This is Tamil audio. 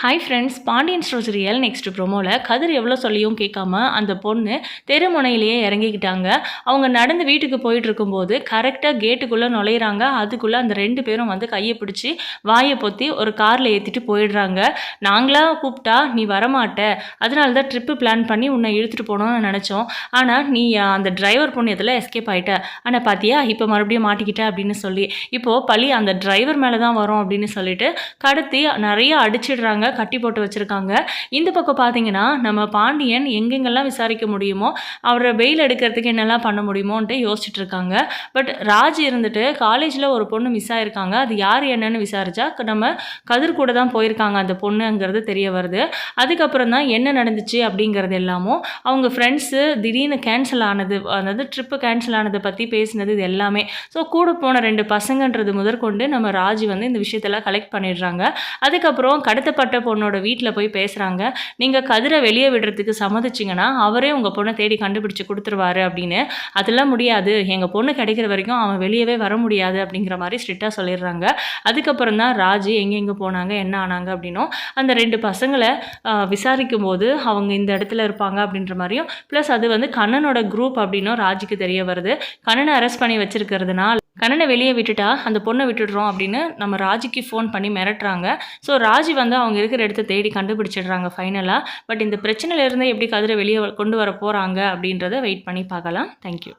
Hi friends Pandian stores real next ப்ரோமோவில் Kathir எவ்வளோ சொல்லியும் கேட்காம அந்த பொண்ணு தெருமுனையிலேயே இறங்கிக்கிட்டாங்க. அவங்க நடந்து வீட்டுக்கு போயிட்டு இருக்கும்போது கரெக்டாக கேட்டுக்குள்ளே நுழையிறாங்க. அதுக்குள்ளே அந்த ரெண்டு பேரும் வந்து கையை பிடிச்சி வாயை பொத்தி ஒரு காரில் ஏற்றிட்டு போயிடுறாங்க. நாங்களாக கூப்பிட்டா நீ வரமாட்ட. அதனால தான் ட்ரிப்பு பிளான் பண்ணி உன்னை இழுத்துட்டு போகணும்னு நினச்சோம். ஆனால் நீ அந்த டிரைவர் புண்ணியத்தில் எஸ்கேப் ஆகிட்ட ஆனால் பார்த்தியா இப்போ மறுபடியும் மாட்டிக்கிட்ட அப்படின்னு சொல்லி. இப்போது பழி அந்த டிரைவர் மேலே தான் வரும் அப்படின்னு சொல்லிட்டு கடத்தி நிறைய அடிச்சிடுறாங்க. கட்டி போட்டு வச்சுருக்காங்க. இந்த பக்கம் பார்த்தீங்கன்னா நம்ம பாண்டியன் எங்கெங்கெல்லாம் விசாரிக்க முடியுமோ அவரை வெயில் எடுக்கிறதுக்கு என்னெல்லாம் பண்ண முடியுமோன்ட்டு யோசிச்சுட்டு இருக்காங்க. பட் ராஜ் இருந்துட்டு காலேஜில் ஒரு பொண்ணு மிஸ் ஆகிருக்காங்க அது யார் என்னன்னு விசாரிச்சா நம்ம கதிர் கூட தான் போயிருக்காங்க அந்த பொண்ணுங்கிறது தெரிய வருது. அதுக்கப்புறம் தான் என்ன நடந்துச்சு அப்படிங்கிறது எல்லாமும் அவங்க ஃப்ரெண்ட்ஸு திடீர்னு கேன்சல் ஆனது அதாவது ட்ரிப்பு கேன்சல் ஆனதை பற்றி பேசினது இது எல்லாமே. ஸோ கூட போன ரெண்டு பசங்கன்றது முதற்கொண்டு நம்ம ராஜ் வந்து இந்த விஷயத்தெல்லாம் கலெக்ட் பண்ணிடுறாங்க. அதுக்கப்புறம் கடத்தப்பட்ட பொண்ணோட வீட்டில் போய் பேசுகிறாங்க நீங்கள் கதிரை வெளியே விடுறதுக்கு சம்மதிச்சிங்கன்னா அவரே உங்கள் பொண்ணை தேடி கண்டுபிடிச்சு கொடுத்துருவாரு அப்படின்னு. அதெல்லாம் முடியாது. எங்கள் பொண்ணு கிடைக்கிற வரைக்கும் அவன் வெளியவே வர முடியாது அப்படிங்கிற மாதிரி ஸ்ட்ரிக்டாக சொல்லிடுறாங்க. அதுக்கப்புறம் தான் ராஜு எங்கெங்கே போனாங்க என்ன ஆனாங்க அப்படின்னும் அந்த ரெண்டு பசங்களை விசாரிக்கும் போது அவங்க இந்த இடத்துல இருப்பாங்க அப்படின்ற மாதிரியும் ப்ளஸ் அது வந்து கண்ணனோட குரூப் அப்படின்னும் ராஜுக்கு தெரிய வருது. கண்ணனை அரெஸ்ட் பண்ணி வச்சிருக்கிறதுனால கண்ணனை வெளியே விட்டுட்டா அந்த பொண்ணை விட்டுடுறோம் அப்படின்னு நம்ம ராஜிக்கு ஃபோன் பண்ணி மிரட்டுறாங்க. ஸோ ராஜி வந்து அவங்க இருக்கிற இடத்த தேடி கண்டுபிடிச்சிடுறாங்க ஃபைனலாக பட் இந்த பிரச்சனையிலேருந்து எப்படி கதிரை வெளியே கொண்டு வர போகிறாங்க அப்படின்றத வெயிட் பண்ணி பார்க்கலாம். தேங்க்யூ